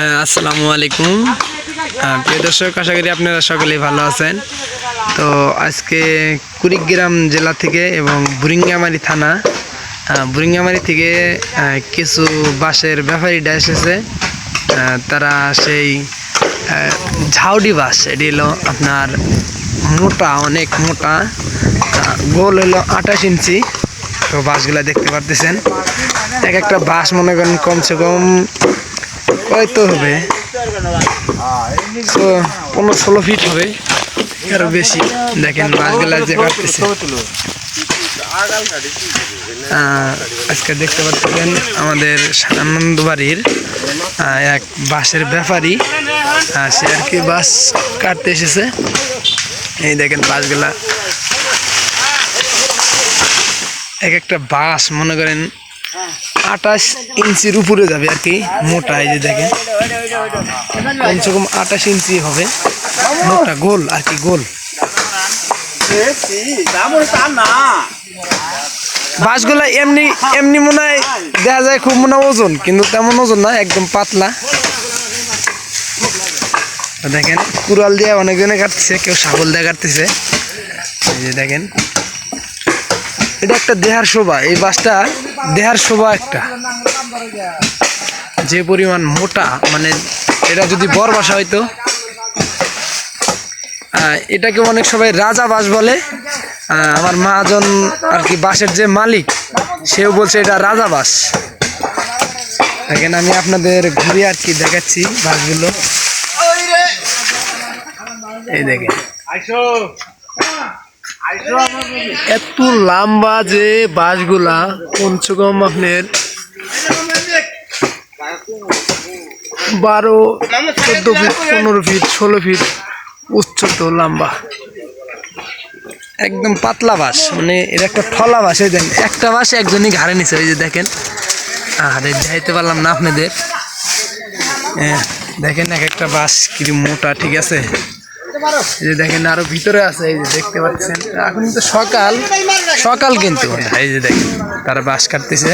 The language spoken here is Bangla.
আসসালামু আলাইকুম। প্রিয় দর্শক, আশা করি আপনারা সকলেই ভালো আছেন। তো আজকে কুড়িগ্রাম জেলা থেকে এবং বুরিঙ্গামারি থানা বুরিঙ্গামারি থেকে কিছু বাসের ব্যাপারীরা এসেছে। তারা সেই ঝাউডি বাস, এটি হলো আপনার মোটা, অনেক মোটা গোল হলো আঠাশ ইঞ্চি। তো বাসগুলা দেখতে পারতেছেন। এক একটা বাস মনে করেন কমসে কম হবে। তো পনেরো ষোলো ফিট হবে। আরও বেশি। দেখেন, বাসগুলা যে কাটতেছে আজকে দেখতে পাচ্ছেন আমাদের আনন্দ বাড়ির এক বাসের ব্যাপারী। সে আর কি বাস কাটতে এসেছে। এই দেখেন বাসগুলা এক একটা বাস মনে করেন আঠাশ ইঞ্চির উপরে যাবে আর কি, মোটা এই যে দেখেন। কমসে কম আঠাশ ইঞ্চি হবে। মোটা গোল আর কি, গোল। বাসগুলা এমনি এমনি মনে হয় দেখা যায় খুব মনে ওজন, কিন্তু তেমন ওজন না, একদম পাতলা। দেখেন, কুড়াল দিয়ে অনেকজনে কাটতেছে কেউ ছাগল দিয়ে কাটতেছে। এই যে দেখেন। এটা একটা দেহার শোভা এই বাসটা দেহার শোভা একটা। যে পরিমাণ মোটা মানে এটা যদি বর বাসা আহ, এটাকে অনেক সবাই রাজা বাস বলে। আমার মহাজন আর কি বাসের যে মালিক সেও বলছে এটা রাজা বাস। দেখেন আমি আপনাদের ঘুরে আর কি দেখাচ্ছি বাসগুলো। এই দেখেন। এত লম্বা যে বাসগুলা কমসে কম আপনার বারো চোদ্দ ফিট পনেরো ফিট ষোলো ফিট উচ্চত লম্বা। একদম পাতলা বাস মানে এর একটা ফলা বাস এই দেখেন একটা বাস একজনই ঘাড়ে নিছে ওই যে দেখেন। আরে যাইতে পারলাম না আপনাদের। হ্যাঁ, দেখেন এক একটা বাস কি মোটা ঠিক আছে? যে দেখেন আরও ভিতরে আছে এই যে দেখতে পাচ্ছেন। এখন তো সকাল। সকাল কিন্তু এই যে দেখেন তারা বাস কাটতেছে।